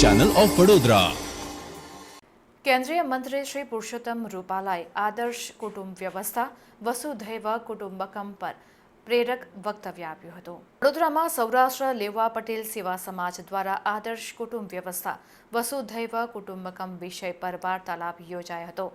Channel of Vadodara કેન્દ્રીય મંત્રી શ્રી પુરુષોત્તમ રૂપાલાએ આદર્શ કુટુંબ વ્યવસ્થા, વસુધૈવ કુટુંબકમ પર પ્રેરક વક્તવ્ય આપ્યું હતું. વડોદરામાં સૌરાષ્ટ્ર લેવા પટેલ સેવા સમાજ દ્વારા આદર્શ કુટુંબ વ્યવસ્થા, વસુધૈવ કુટુંબકમ વિષય પર વાર્તાલાપ યોજાયો હતો,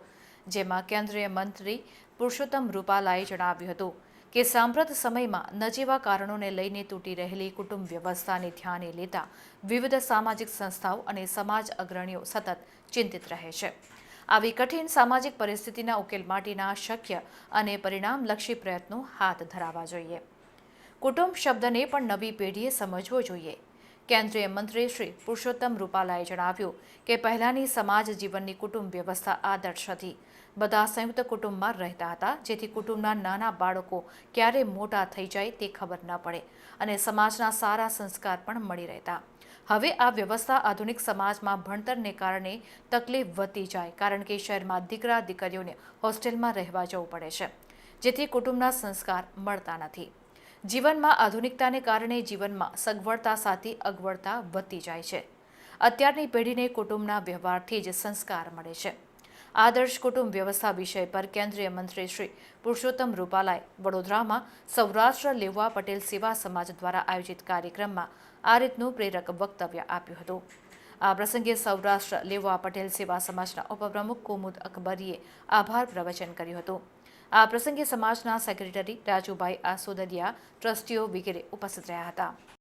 જેમાં કેન્દ્રીય મંત્રી પુરુષોત્તમ રૂપાલાએ જણાવ્યું હતું કે સાંપ્રત સમયમાં નજીવા કારણોને લઈને તૂટી રહેલી કુટુંબ વ્યવસ્થાને ધ્યાને લેતા વિવિધ સામાજિક સંસ્થાઓ અને સમાજ અગ્રણીઓ સતત ચિંતિત રહે છે. આવી કઠિન સામાજિક પરિસ્થિતિના ઉકેલ માટેના શક્ય અને પરિણામલક્ષી પ્રયત્નો હાથ ધરાવવા જોઈએ. કુટુંબ શબ્દને પણ નવી પેઢીએ સમજવો જોઈએ. કેન્દ્રીય મંત્રી શ્રી પુરુષોત્તમ રૂપાલાએ જણાવ્યું કે પહેલાંની સમાજ જીવનની કુટુંબ વ્યવસ્થા આદર્શ હતી. બધા સંયુક્ત કુટુંબમાં રહેતા હતા, જેથી કુટુંબના નાના બાળકો ક્યારે મોટા થઈ જાય તે ખબર ન પડે અને સમાજના સારા સંસ્કાર પણ મળી રહેતા. હવે આ વ્યવસ્થા આધુનિક સમાજમાં ભણતરને કારણે તકલીફ વધતી જાય, કારણ કે શહેરમાં દીકરા દીકરીઓને હોસ્ટેલમાં રહેવા જવું પડે છે, જેથી કુટુંબના સંસ્કાર મળતા નથી. જીવનમાં આધુનિકતાને કારણે જીવનમાં સગવડતા સાથે અગવડતા વધતી જાય છે. અત્યારની પેઢીને કુટુંબના વ્યવહારથી જ સંસ્કાર મળે છે. આદર્શ કુટુંબ વ્યવસ્થા વિષય પર કેન્દ્રીય મંત્રી શ્રી પુરુષોત્તમ રૂપાલાએ વડોદરામાં સૌરાષ્ટ્ર લેવા પટેલ સેવા સમાજ દ્વારા આયોજિત કાર્યક્રમમાં આ રીતનું પ્રેરક વક્તવ્ય આપ્યું હતું. આ પ્રસંગે સૌરાષ્ટ્ર લેવા પટેલ સેવા સમાજના ઉપપ્રમુખ કુમુદ અકબરીએ આભાર પ્રવચન કર્યું હતું. આ પ્રસંગે સમાજના સેક્રેટરી રાજુભાઈ આસોદરિયા ટ્રસ્ટીઓ વગેરે ઉપસ્થિત રહ્યા હતા.